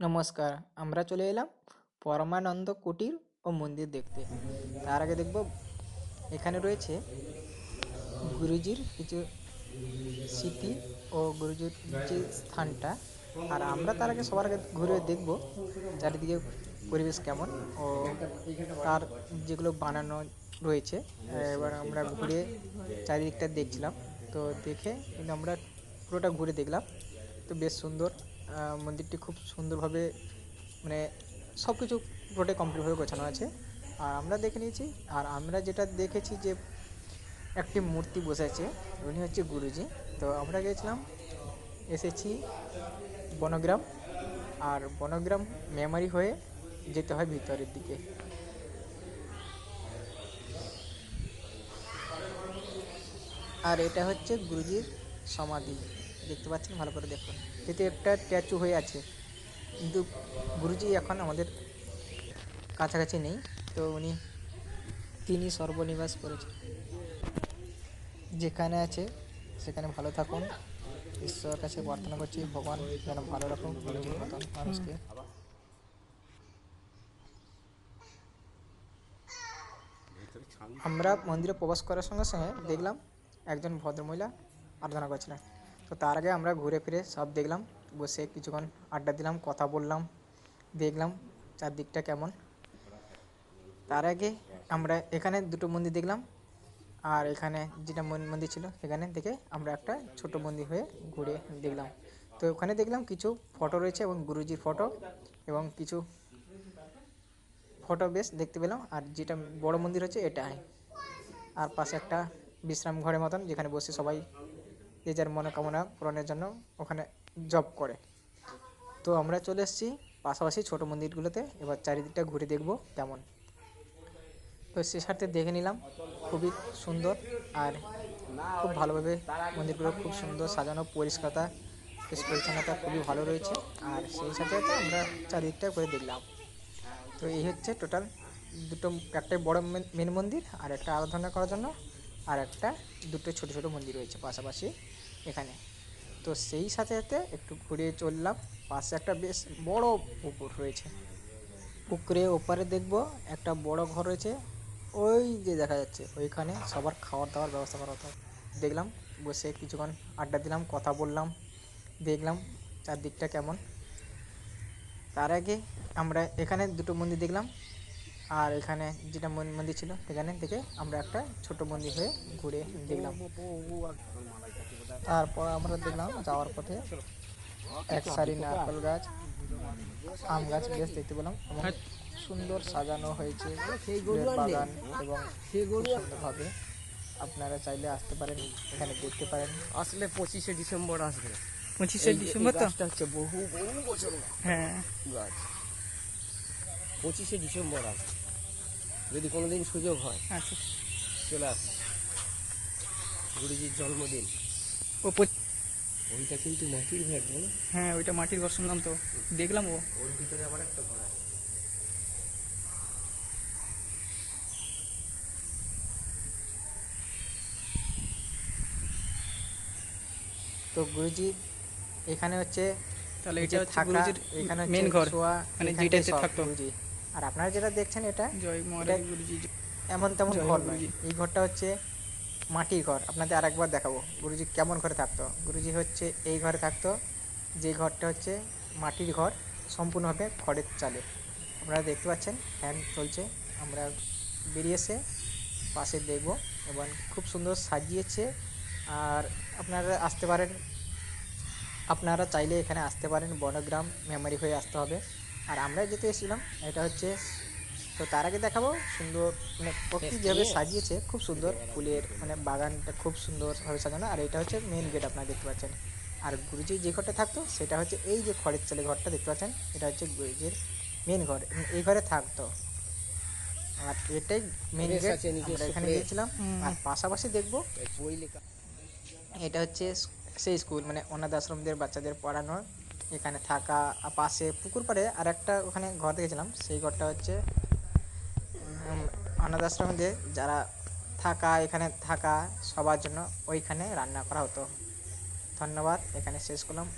নমস্কার, আমরা চলে এলাম পরমানন্দ কুটির ও মন্দির দেখতে। তার আগে দেখব, এখানে রয়েছে গুরুজির কিছু স্মৃতি ও গুরুজির যে স্থানটা। আর আমরা তার আগে সবার আগে ঘুরে দেখব চারিদিকে পরিবেশ কেমন ও তার যেগুলো বানানো রয়েছে। এবার আমরা ঘুরে চারিদিকটা দেখছিলাম। তো দেখে কিন্তু আমরা পুরোটা ঘুরে দেখলাম। তো বেশ সুন্দর মন্দিরটি খুব সুন্দরভাবে মানে সব কিছু পুরোটাই কমপ্লিটভাবে গোছানো আছে। আর আমরা দেখে নিয়েছি, আর আমরা যেটা দেখেছি যে একটি মূর্তি বসে আছে, উনি হচ্ছে গুরুজি। তো আমরা গিয়েছিলাম এসেছি বনগ্রাম, আর বনগ্রাম মেমারি হয়ে যেতে হয় ভিতরের দিকে। আর এটা হচ্ছে গুরুজির সমাধি। দেখতে পাচ্ছেন, ভালো করে দেখুন। এতে একটা স্ট্যাচু হয়ে আছে, কিন্তু গুরুজি এখন আমাদের কাছাকাছি নেই, তো উনি তিনি সর্বনিবাস করেছেন। যেখানে আছে, সেখানে ভালো থাকুন। ঈশ্বরের কাছে প্রার্থনা করছি, ভগবান যেন ভালো রাখুন, গুরুজির মতন মানুষকে। আমরা মন্দিরে প্রবেশ করার সঙ্গে সঙ্গে দেখলাম, একজন ভদ্রমহিলা আরাধনা করছিলেন। তো তার আগে আমরা ঘুরে ফিরে সব দেখলাম, বসে কিছুক্ষণ আড্ডা দিলাম, কথা বললাম, দেখলাম চারদিকটা কেমন। তার আগে আমরা এখানে দুটো মন্দির দেখলাম, আর এখানে যেটা মন্দির ছিল সেখানে দেখে আমরা একটা ছোট মন্দির হয়ে ঘুরে দেখলাম। তো ওখানে দেখলাম কিছু ফটো রয়েছে এবং গুরুজির ফটো এবং কিছু ফটো বেশ দেখতে পেলাম, আর যেটা বড় মন্দির হচ্ছে এটাই। আর পাশে একটা বিশ্রাম ঘরের মতন যেখানে বসে সবাই যে যার মনোকামনা পূরণের জন্য ওখানে জব করে। তো আমরা চলে এসেছি পাশাপাশি ছোট মন্দিরগুলোতে। এবার চারিদিকটা ঘুরে দেখব কেমন। তো সে সাথে দেখে নিলাম, খুবই সুন্দর আর খুব ভালোভাবে মন্দিরগুলো খুব সুন্দর সাজানো, পরিষ্কারতা, পরিচ্ছন্নতা খুবই ভালো রয়েছে। আর সেই সাথে সাথে আমরা চারিদিকটা করে দেখলাম। তো এই হচ্ছে টোটাল দুটো, একটাই বড় মেন মন্দির আর একটা আরাধনা করার জন্য। আর একটা, দুটো ছোট ছোট মন্দির রয়েছে পাশাপাশি এখানে। তো সেই সাথে সাথে একটু ঘুরে চললাম, পাশে একটা বেশ বড় পুকুর রয়েছে। পুকুরে ওপারে দেখব একটা বড় ঘর রয়েছে, ওই যে দেখা যাচ্ছে, ওইখানে সবার খাওয়ার দাওয়ার ব্যবস্থা করা হতো। দেখলাম, বসে কিছুক্ষণ আড্ডা দিলাম, কথা বললাম, দেখলাম চারদিকটা কেমন। তার আগে আমরা এখানে দুটো মন্দির দেখলাম আর এখানে যেটা মন- মন্দির ছিল সেখানে থেকে আমরা একটা ছোট মন্দির হয়ে ঘুরে দেখলাম। তারপর আমরা দেখলাম যাওয়ার পথে এক সারি নারকেল গাছ আম গাছ বেশ দেখতে পেলাম এবং সুন্দর সাজানো হয়েছে বাগান এবং সুন্দরভাবে। আপনারা চাইলে আসতে পারেন এখানে দেখতে পারেন। আসলে পঁচিশে ডিসেম্বর আসবে। পঁচিশে ডিসেম্বর তো? হচ্ছে বহু বহু বছর। হ্যাঁ। গাছ। পঁচিশে ডিসেম্বর আসবে যদি কোনোদিন সুযোগ হয় আচ্ছা। চলে আস। গুরুজির জন্মদিন। ও ওইটা কিন্তু মাটির ভেট বলো হ্যাঁ ওইটা মাটির ঘর শুনলাম তো। দেখলাম ও। ওর ভিতরে আবার একটা ঘর আছে। তো গুরুজি এখানে হচ্ছে তাহলে এটা থাকা, এখানে মেন ঘর মানে যেটাতে থাকতো। গুরুজি। আর আপনারা যেটা দেখছেন এটা এমন তেমন ঘর নয়। এই ঘরটা হচ্ছে মাটির ঘর। আপনাদের আরেকবার দেখাবো। গুরুজি কেমন ঘরে থাকতো? গুরুজি হচ্ছে এই ঘরে থাকতো যে ঘরটা হচ্ছে মাটির ঘর সম্পূর্ণভাবে খড়ের চালে। আপনারা দেখতে পাচ্ছেন ফ্যান চলছে। আমরা বেরিয়ে এসে পাশে দেখব এবং খুব সুন্দর সাজিয়েছে। আর আপনারা আসতে পারেন আপনারা চাইলে এখানে আসতে পারেন বনগ্রাম মেমারি হয়ে আসতে হবে। আর আমরা যেতে এসেছিলাম এটা হচ্ছে তো তার আগে দেখাবো সুন্দর মানে প্রকৃতি যেভাবে সাজিয়েছে খুব সুন্দর ফুলের মানে বাগানটা খুব সুন্দরভাবে সাজানো আর এটা হচ্ছে মেন গেট আপনারা দেখতে পাচ্ছেন। আর গুরুজি যে ঘরটা থাকতো সেটা হচ্ছে এই যে খড়ের চালে ঘরটা দেখতে পাচ্ছেন এটা হচ্ছে গুরুজির মেন ঘর এই ঘরে থাকতো। আর এটাই মেন গেট এখানে গিয়েছিলাম আর পাশাপাশি দেখব এটা হচ্ছে সেই স্কুল মানে অনাথ আশ্রমদের বাচ্চাদের পড়ানোর এখানে থাকা পাশে পুকুর পাড়ে আর একটা ওখানে ঘর দেখেছিলাম। সেই ঘরটা হচ্ছে অনাথ আশ্রমে যে যারা থাকা, এখানে থাকা সবার জন্য ওইখানে রান্না করা হতো। ধন্যবাদ, এখানে শেষ করলাম।